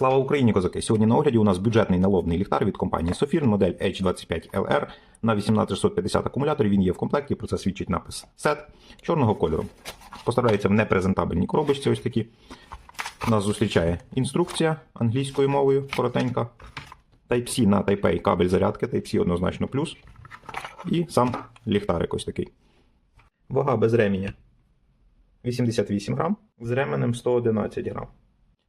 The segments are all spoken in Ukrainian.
Слава Україні, козаки! Сьогодні на огляді у нас бюджетний налобний ліхтар від компанії Sofirn, модель H25LR на 18650 акумуляторі. Він є в комплекті, про це свідчить напис SET чорного кольору. Поставляється в непрезентабельній коробочці. Ось такі. Нас зустрічає інструкція англійською мовою, коротенька. Type-C на Type-A кабель зарядки, Type-C однозначно плюс. І сам ліхтарик ось такий. Вага без ременя 88 грам, з ременем 111 грам.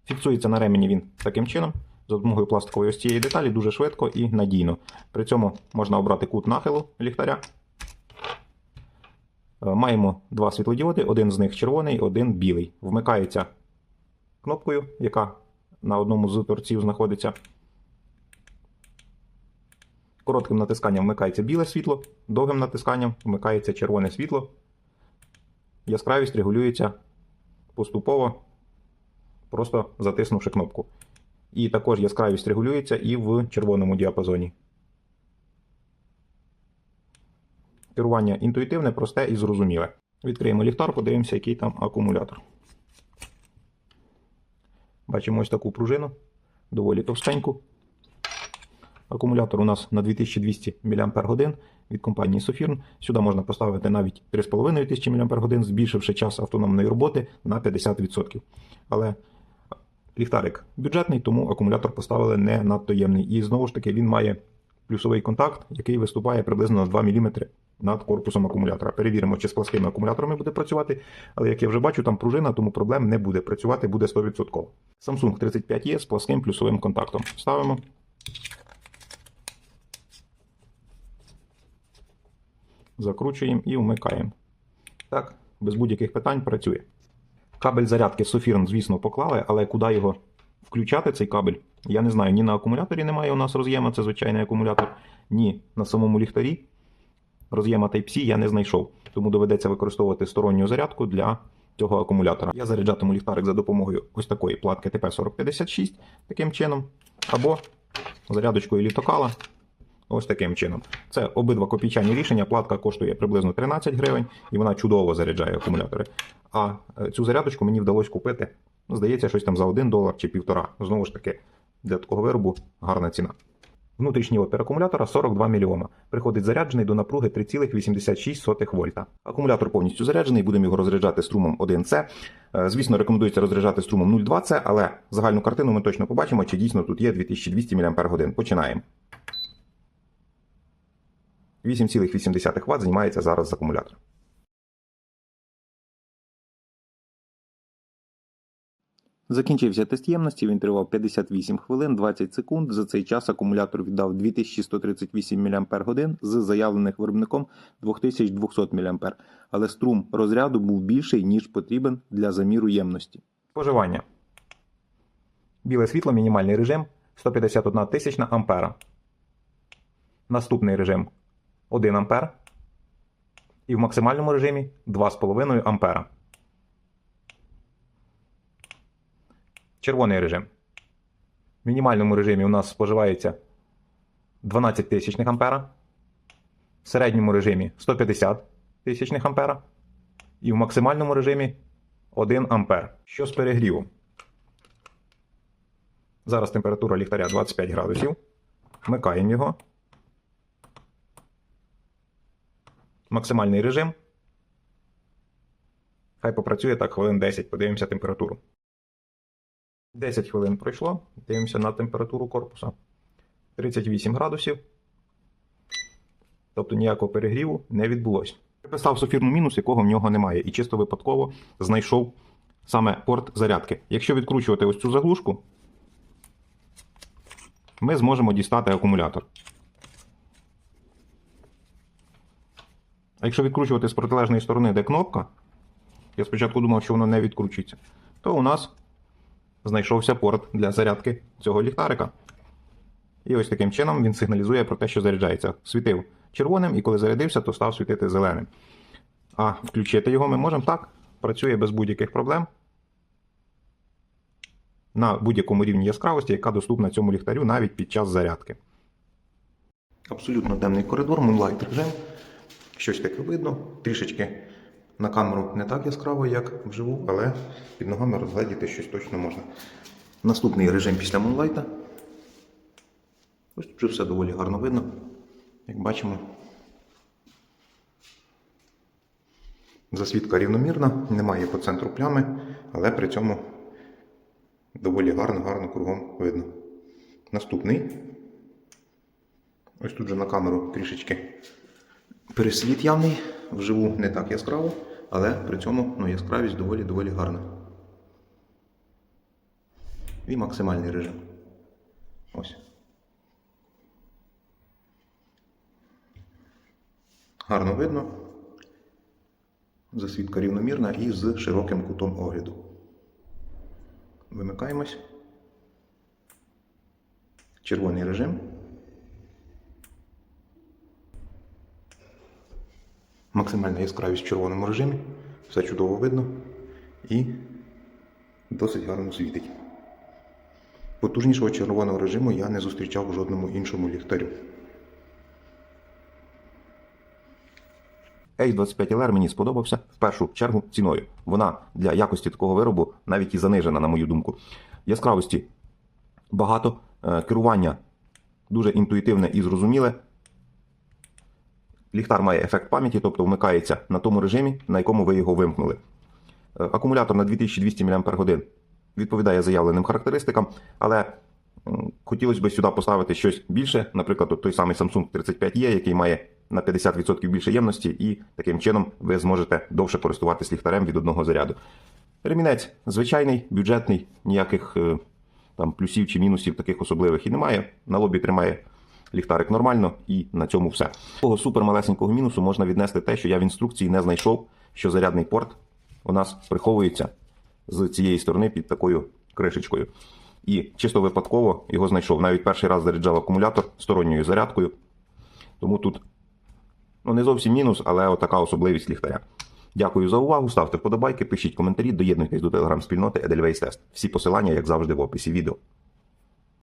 Фіксується на ремені він таким чином, за допомогою пластикової ось цієї деталі дуже швидко і надійно. При цьому можна обрати кут нахилу ліхтаря. Е, Маємо два світлодіоди, один з них червоний, один білий. Вмикається кнопкою, яка на одному з торців знаходиться. Коротким натисканням вмикається біле світло, довгим натисканням вмикається червоне світло. Яскравість регулюється поступово просто затиснувши кнопку. І також яскравість регулюється і в червоному діапазоні. Керування інтуїтивне, просте і зрозуміле. Відкриємо ліхтар, подивимося, який там акумулятор. Бачимо ось таку пружину, доволі товстеньку. Акумулятор у нас на 2200 мАч від компанії Sofirn. Сюди можна поставити навіть 3500 мАч, збільшивши час автономної роботи на 50%. Але ліхтарик бюджетний, тому акумулятор поставили не надто ємний. І знову ж таки він має плюсовий контакт, який виступає приблизно на 2 мм над корпусом акумулятора. Перевіримо, чи з пласкими акумуляторами буде працювати. Але як я вже бачу, там пружина, тому проблем не буде. Працювати буде 100%. Samsung 35E з пласким плюсовим контактом. Ставимо. Закручуємо і вмикаємо. Так, без будь-яких питань працює. Кабель зарядки Sofirn, звісно, поклали, але куди його включати, цей кабель, я не знаю. Ні на акумуляторі немає у нас роз'єма, це звичайний акумулятор, ні на самому ліхтарі. Роз'єма Type-C я не знайшов, тому доведеться використовувати сторонню зарядку для цього акумулятора. Я заряджатиму ліхтарик за допомогою ось такої платки TP4056, таким чином, або зарядочкою літокала. Ось таким чином. Це обидва копійчані рішення. Платка коштує приблизно 13 гривень, і вона чудово заряджає акумулятори. А е, цю зарядочку мені вдалося купити, ну, здається, щось там за 1 долар чи півтора. Знову ж таки, для такого виробу гарна ціна. Внутрішній опір акумулятора 42 мільйома. Приходить заряджений до напруги 3,86 вольта. Акумулятор повністю заряджений, будемо його розряджати струмом 1С. Е, Звісно, рекомендується розряджати струмом 0,2С, але загальну картину ми точно побачимо, чи дійсно тут є 2200 мАч. Починаємо. 8,8 Вт знімається зараз з акумулятора. Закінчився тест ємності, він тривав 58 хвилин 20 секунд. За цей час акумулятор віддав 2138 мАч з заявлених виробником 2200 мАч. Але струм розряду був більший, ніж потрібен для заміру ємності. Споживання. Біле світло, мінімальний режим 151 тисячна ампера. Наступний режим 1 ампер. І в максимальному режимі 2,5 ампера. Червоний режим. В мінімальному режимі у нас споживається 12 тисячних ампера. В середньому режимі 150 тисячних ампера. І в максимальному режимі 1 ампер. Що з перегрівом? Зараз температура ліхтаря 25 градусів. Вмикаємо його. Максимальний режим. Хай попрацює так хвилин 10, подивимося температуру. 10 хвилин пройшло. Дивимося на температуру корпуса. 38 градусів. Тобто ніякого перегріву не відбулося. Приписав софірну мінус, якого в нього немає, і чисто випадково знайшов саме порт зарядки. Якщо відкручувати ось цю заглушку, ми зможемо дістати акумулятор. А якщо відкручувати з протилежної сторони, де кнопка, я спочатку думав, що воно не відкручується, то у нас знайшовся порт для зарядки цього ліхтарика. І ось таким чином він сигналізує про те, що заряджається. Світив червоним, і коли зарядився, то став світити зеленим. А включити його ми можемо так. Працює без будь-яких проблем. На будь-якому рівні яскравості, яка доступна цьому ліхтарю навіть під час зарядки. Абсолютно темний коридор, Moonlight режим. Щось таке видно. Трішечки на камеру не так яскраво, як вживу, але під ногами розгледіти щось точно можна. Наступний режим після Moonlight. Ось тут вже все доволі гарно видно. Як бачимо, засвідка рівномірна, немає по центру плями, але при цьому доволі гарно, гарно кругом видно. Наступний. Ось тут же на камеру трішечки пересвіт явний, вживу не так яскраво, але при цьому ну, яскравість доволі доволі гарна. І максимальний режим. Ось. Гарно видно. Засвідка рівномірна і з широким кутом огляду. Вимикаємось. Червоний режим. Максимальна яскравість в червоному режимі. Все чудово видно і досить гарно світить. Потужнішого червоного режиму я не зустрічав у жодному іншому ліхтарю. H25LR мені сподобався в першу чергу ціною. Вона для якості такого виробу навіть і занижена, на мою думку. Яскравості багато, е, керування дуже інтуїтивне і зрозуміле. Ліхтар має ефект пам'яті, тобто вмикається на тому режимі, на якому ви його вимкнули. Е, Акумулятор на 2200 мАч відповідає заявленим характеристикам, але хотілося б сюди поставити щось більше, наприклад, той самий Samsung 35E, який має на 50% більше ємності, і таким чином ви зможете довше користуватись ліхтарем від одного заряду. Ремінець звичайний, бюджетний, ніяких е, там плюсів чи мінусів таких особливих і немає. На лобі тримає ліхтарик нормально, і на цьому все. Того супермалесенького мінусу можна віднести те, що я в інструкції не знайшов, що зарядний порт у нас приховується з цієї сторони під такою кришечкою. І чисто випадково його знайшов. Навіть перший раз заряджав акумулятор сторонньою зарядкою. Тому тут ну, не зовсім мінус, але отака особливість ліхтаря. Дякую за увагу. Ставте вподобайки, пишіть коментарі, доєднуйтесь до телеграм-спільноти Edelweiss Test. Всі посилання, як завжди, в описі відео.